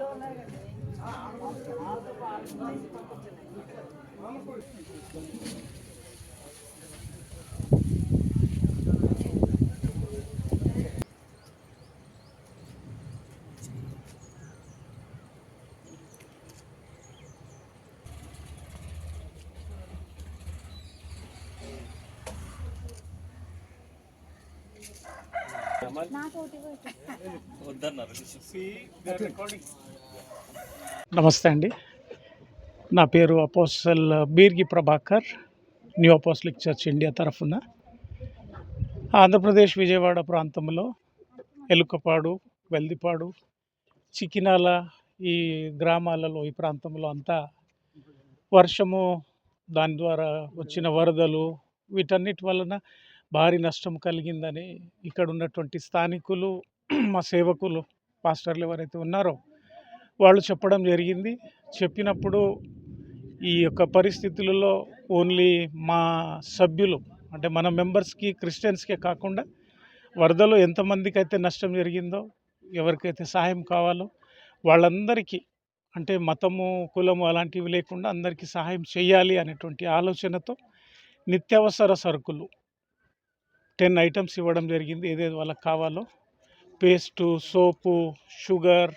ఉన్నారు నమస్తే అండి. నా పేరు apostle బీర్గి Prabhakar new apostolic church India తరఫున. ఆంధ్రప్రదేశ్ విజయవాడ ప్రాంతంలో ఎలుకపాడు వెల్దిపాడు చికినాల ఈ గ్రామాలలో ఈ ప్రాంతంలో అంతా వర్షము దాని ద్వారా వచ్చిన వరదలు వీటన్నిటి వలన భారీ నష్టం కలిగిందని ఇక్కడ ఉన్నటువంటి స్థానికులు మా సేవకులు పాస్టర్లు ఎవరైతే ఉన్నారో వాళ్ళు చెప్పడం జరిగింది. చెప్పినప్పుడు ఈ యొక్క పరిస్థితులలో ఓన్లీ మా సభ్యులు అంటే మన మెంబర్స్కి క్రిస్టియన్స్కే కాకుండా వరదలో ఎంతమందికి అయితే నష్టం జరిగిందో ఎవరికైతే సహాయం కావాలో వాళ్ళందరికీ అంటే మతము కులము అలాంటివి లేకుండా అందరికీ సహాయం చేయాలి అనేటువంటి ఆలోచనతో నిత్యావసర సరుకులు టెన్ ఐటమ్స్ ఇవ్వడం జరిగింది. ఏదేది వాళ్ళకి కావాలో పేస్టు సోపు షుగర్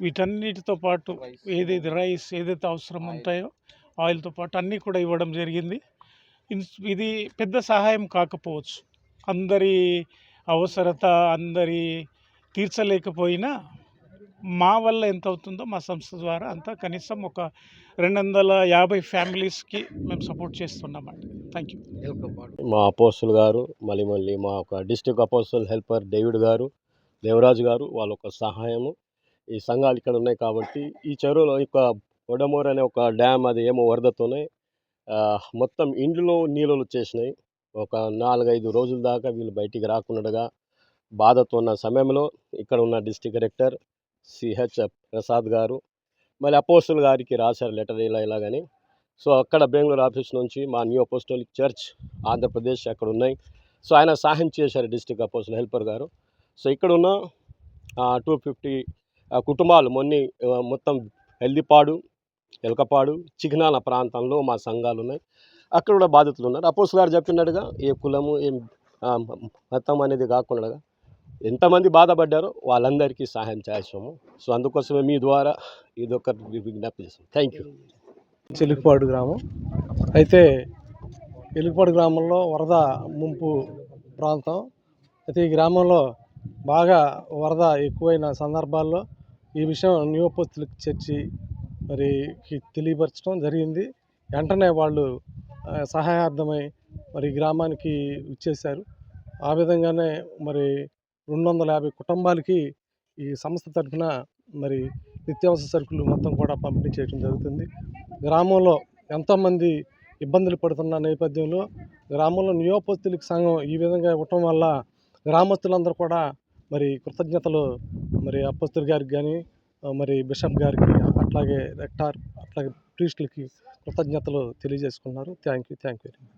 వీటన్నిటితో పాటు ఏదేది రైస్ ఏదైతే అవసరం ఉంటాయో ఆయిల్తో పాటు అన్నీ కూడా ఇవ్వడం జరిగింది. ఇది పెద్ద సహాయం కాకపోవచ్చు. అందరి అవసరత అందరి తీర్చలేకపోయినా మా వల్ల ఎంత అవుతుందో మా సంస్థ ద్వారా అంతా కనీసం ఒక రెండు వందల యాభై ఫ్యామిలీస్కి మేము సపోర్ట్ చేస్తున్నామండి థ్యాంక్ యూ మా అపోస్తులు గారు మళ్ళీ మళ్ళీ మా ఒక డిస్ట్రిక్ట్ అపోస్తుల్ హెల్పర్ డేవిడ్ గారు దేవరాజు గారు వాళ్ళ ఒక సహాయము. ఈ సంఘాలు ఇక్కడ ఉన్నాయి కాబట్టి ఈ చెరువులో ఒక వడమోర్ అనే ఒక డ్యామ్ అది ఏమో వరదతోనే మొత్తం ఇండ్లలో నీళ్ళు వచ్చేసినాయి. ఒక నాలుగైదు రోజుల దాకా వీళ్ళు బయటికి రాకుండా బాధతో ఉన్న సమయంలో ఇక్కడ ఉన్న డిస్ట్రిక్ట్ డైరెక్టర్ సిహెచ్ ప్రసాద్ గారు మళ్ళీ అపోస్తుల్ గారికి రాశారు లెటర్ ఇలా ఇలాగని సో అక్కడ బెంగళూరు ఆఫీస్ నుంచి మా న్యూ అపోస్టోలిక్ చర్చ్ ఆంధ్రప్రదేశ్ అక్కడ ఉన్నాయి. సో ఆయన సహాయం చేశారు district apostle helper garu. So ఇక్కడ ఉన్న టూ ఫిఫ్టీ కుటుంబాలు మొన్ని మొత్తం హెల్దీపాడు ఎలకపాడు చిహ్నాల ప్రాంతంలో మా సంఘాలు ఉన్నాయి. అక్కడ కూడా బాధితులు ఉన్నారు. అపోస్ గారు చెప్పినట్టుగా ఏ కులము ఏం మతం అనేది కాకుండా ఎంతమంది బాధపడ్డారో వాళ్ళందరికీ సహాయం చేసాము సో అందుకోసమే మీ ద్వారా ఇది ఒక విజ్ఞప్తి చేస్తాం. Thank you. చెలుకుపాడు గ్రామం. అయితే ఎలుగుపాడు గ్రామంలో వరద ముంపు ప్రాంతం. అయితే ఈ గ్రామంలో బాగా వరద ఎక్కువైన సందర్భాల్లో ఈ విషయం న్యూ చర్చి మరి తెలియపరచడం జరిగింది. వెంటనే వాళ్ళు సహాయార్థమై మరి గ్రామానికి ఇచ్చేశారు ఆ విధంగానే మరి రెండు వందల యాభై కుటుంబాలకి ఈ సంస్థ తరఫున మరి నిత్యావసర సరుకులు మొత్తం కూడా పంపిణీ చేయడం జరుగుతుంది. గ్రామంలో ఎంతోమంది ఇబ్బందులు పడుతున్న నేపథ్యంలో గ్రామంలో నియోపస్తులకు సంఘం ఈ విధంగా ఇవ్వటం వల్ల గ్రామస్తులందరూ కూడా మరి కృతజ్ఞతలు మరి అప్పస్తులు గారికి కానీ మరి బిషప్ గారికి అట్లాగే రెక్టార్ అట్లాగే ప్రీస్టులకి కృతజ్ఞతలు తెలియజేసుకున్నారు. Thank you thank you very